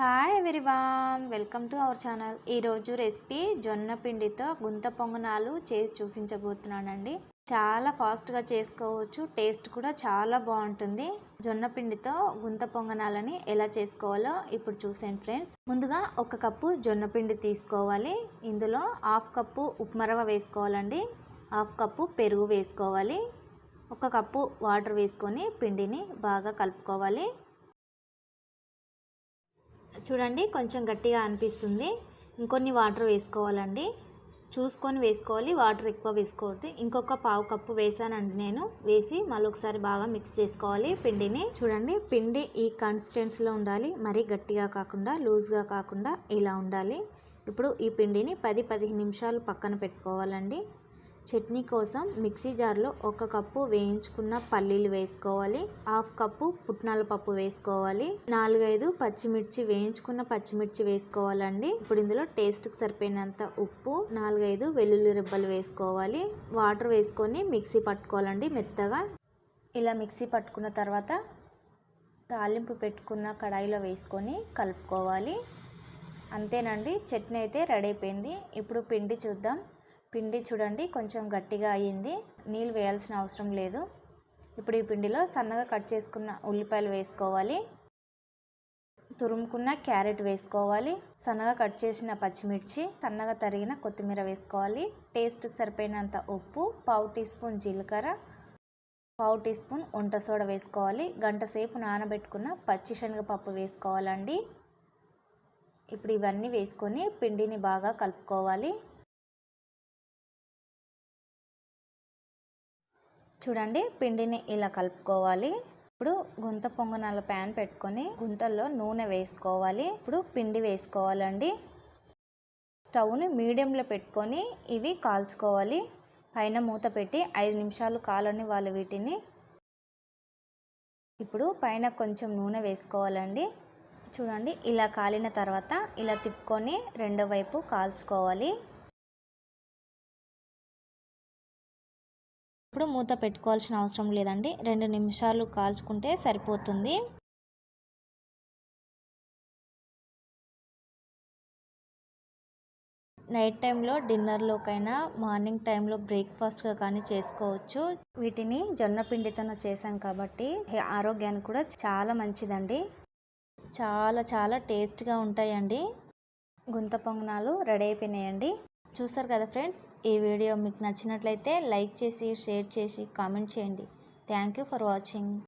Hi everyone welcome to our channel ఈరోజు recipe జొన్న పిండితో గుంత పొంగనాలు చేసి చూపించబోతున్నానండి. చాలా ఫాస్ట్గా చేసుకోవచ్చు టేస్ట్ కూడా చాలా బాగుంటుంది. జొన్న పిండితో గుంత పొంగనాలని ఎలా చేసుకోవాలో ఇప్పుడు చూసేయండి ఫ్రెండ్స్ ముందుగా ఒక కప్పు జొన్న పిండి తీసుకోవాలి. ఇందులో హాఫ్ కప్పు ఉప్మరవ వేసుకోవాలండి. హాఫ్ కప్పు పెరుగు వేసుకోవాలి. ఒక కప్పు వాటర్ వేసుకొని పిండిని బాగా కలుపుకోవాలి. చూడండి కొంచెం గట్టిగా అనిపిస్తుంది. ఇంకొన్ని వాటర్ వేసుకోవాలండి. చూసుకొని వేసుకోవాలి వాటర్ ఎక్కువ వేసుకోవద్దు. ఇంకొక పావు కప్పు వేసానండి నేను. వేసి మళ్ళీ ఒకసారి బాగా మిక్స్ చేసుకోవాలి పిండిని. చూడండి పిండి ఈ కన్సిస్టెన్సీలో ఉండాలి. మరీ గట్టిగా కాకుండా లూజ్గా కాకుండా ఇలా ఉండాలి. ఇప్పుడు ఈ పిండిని పది పదిహేను నిమిషాలు పక్కన పెట్టుకోవాలండి. చట్నీ కోసం మిక్సీ జార్లో ఒక కప్పు వేయించుకున్న పల్లీలు వేసుకోవాలి. హాఫ్ కప్పు పుట్నాల పప్పు వేసుకోవాలి. నాలుగైదు పచ్చిమిర్చి వేయించుకున్న పచ్చిమిర్చి వేసుకోవాలండి. ఇప్పుడు ఇందులో టేస్ట్కి సరిపోయినంత ఉప్పు నాలుగైదు వెల్లుల్లి రెబ్బలు వేసుకోవాలి. వాటర్ వేసుకొని మిక్సీ పట్టుకోవాలండి మెత్తగా. ఇలా మిక్సీ పట్టుకున్న తర్వాత తాలింపు పెట్టుకున్న కడాయిలో వేసుకొని కలుపుకోవాలి. అంతేనండి చట్నీ అయితే రెడీ అయిపోయింది. ఇప్పుడు పిండి చూద్దాం. పిండి చూడండి కొంచెం గట్టిగా అయ్యింది. నీళ్ళు వేయాల్సిన అవసరం లేదు. ఇప్పుడు ఈ పిండిలో సన్నగా కట్ చేసుకున్న ఉల్లిపాయలు వేసుకోవాలి. తురుముకున్న క్యారెట్ వేసుకోవాలి. సన్నగా కట్ చేసిన పచ్చిమిర్చి సన్నగా తరిగిన కొత్తిమీర వేసుకోవాలి. టేస్ట్కి సరిపోయినంత ఉప్పు పావు టీ స్పూన్ జీలకర్ర పావు టీ స్పూన్ వంట సోడా వేసుకోవాలి. గంట సేపు నానబెట్టుకున్న పచ్చి శనగపప్పు వేసుకోవాలండి. ఇప్పుడు ఇవన్నీ వేసుకొని పిండిని బాగా కలుపుకోవాలి. చూడండి పిండిని ఇలా కలుపుకోవాలి. ఇప్పుడు గుంత పొంగనాల ప్యాన్ పెట్టుకొని గుంటల్లో నూనె వేసుకోవాలి. ఇప్పుడు పిండి వేసుకోవాలండి. స్టవ్ని మీడియంలో పెట్టుకొని ఇవి కాల్చుకోవాలి. పైన మూత పెట్టి ఐదు నిమిషాలు కాలని వాళ్ళు వీటిని. ఇప్పుడు పైన కొంచెం నూనె వేసుకోవాలండి. చూడండి ఇలా కాలిన తర్వాత ఇలా తిప్పుకొని రెండో వైపు కాల్చుకోవాలి. ఇప్పుడు మూత పెట్టుకోవాల్సిన అవసరం లేదండి. రెండు నిమిషాలు కాల్చుకుంటే సరిపోతుంది. నైట్ టైంలో డిన్నర్లోకైనా మార్నింగ్ టైంలో బ్రేక్ఫాస్ట్గా కానీ చేసుకోవచ్చు. వీటిని జొన్న పిండితో చేసాం కాబట్టి ఆరోగ్యానికి కూడా చాలా మంచిదండి. చాలా చాలా టేస్ట్గా ఉంటాయండి. గుంత పొంగనాలు రెడీ అయిపోయినాయండి. చూసారు కదా ఫ్రెండ్స్ ఈ వీడియో మీకు నచ్చినట్లయితే లైక్ చేసి షేర్ చేసి కామెంట్ చేయండి. Thank you for watching.